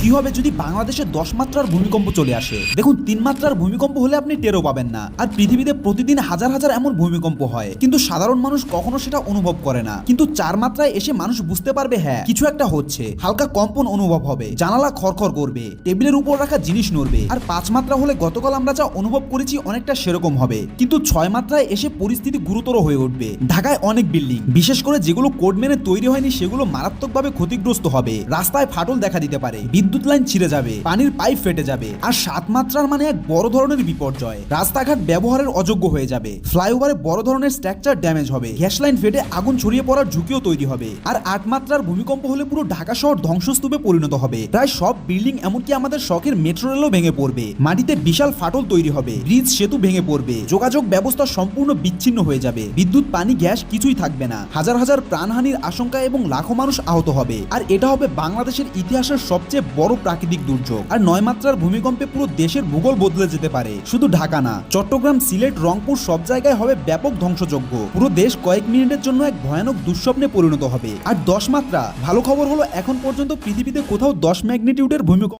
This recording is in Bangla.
কি হবে যদি বাংলাদেশে দশ মাত্রার ভূমিকম্প চলে আসে? দেখুন, তিন মাত্রার ভূমিকম্প হলে আপনি টেরও পাবেন না। আর পৃথিবীতে প্রতিদিন হাজার হাজার এমন ভূমিকম্প হয়। কিন্তু সাধারণ মানুষ কখনো সেটা অনুভব করে না। কিন্তু চার মাত্রায় এসে মানুষ বুঝতে পারবে হ্যাঁ কিছু একটা হচ্ছে। হালকা কম্পন অনুভব হবে। জানালা খরখর করবে। টেবিলের উপর রাখা জিনিস নড়বে। আর পাঁচ মাত্রা হলে গতকাল আমরা যা অনুভব করেছি অনেকটা সেরকম হবে। কিন্তু ছয় মাত্রায় এসে পরিস্থিতি গুরুতর হয়ে উঠবে। ঢাকায় অনেক বিল্ডিং। বিশেষ করে যেগুলো কোড মেনে তৈরি হয়নি, সেগুলো মারাত্মকভাবে ক্ষতিগ্রস্ত হবে। রাস্তায় ফাটল দেখা দিতে পারে। বিদ্যুৎ লাইন ছিঁড়ে যাবে, পানির পাইপ ফেটে যাবে, আর সাত মাত্রার মানে এক বড় ধরনের বিপর্যয়। রাস্তাঘাট ব্যবহারের অযোগ্য হয়ে যাবে। ফ্লাইওভারে বড় ধরনের স্ট্রাকচার ড্যামেজ হবে। গ্যাস লাইন ফেটে আগুন ছড়িয়ে পড়ার ঝুঁকিও তৈরি হবে। আর আট মাত্রার ভূমিকম্প হলে পুরো ঢাকা শহর ধ্বংসস্তূপে পরিণত হবে। প্রায় সব বিল্ডিং এমনকি আমাদের শখের মেট্রো রেলও ভেঙে পড়বে। মাটিতে বিশাল ফাটল তৈরি হবে। ব্রিজ সেতু ভেঙে পড়বে। যোগাযোগ ব্যবস্থা সম্পূর্ণ বিচ্ছিন্ন হয়ে যাবে। বিদ্যুৎ, পানি, গ্যাস কিছুই থাকবে না। হাজার হাজার প্রাণহানির আশঙ্কা এবং লাখো মানুষ আহত হবে। আর এটা হবে বাংলাদেশের ইতিহাসের সবচেয়ে বড় প্রাকৃতিক দুর্যোগ। আর নয় মাত্রার ভূমিকম্পে পুরো দেশের ভূগোল বদলে যেতে পারে। শুধু ঢাকা না, চট্টগ্রাম, সিলেট, রংপুর সব জায়গায় হবে ব্যাপক ধ্বংসযোগ্য পুরো দেশ কয়েক মিনিটের জন্য এক ভয়ানক দুঃস্বপ্নে পরিণত হবে। আর দশ মাত্রা, ভালো খবর হলো এখন পর্যন্ত পৃথিবীতে কোথাও দশ ম্যাগনিটিউডের ভূমিকম্প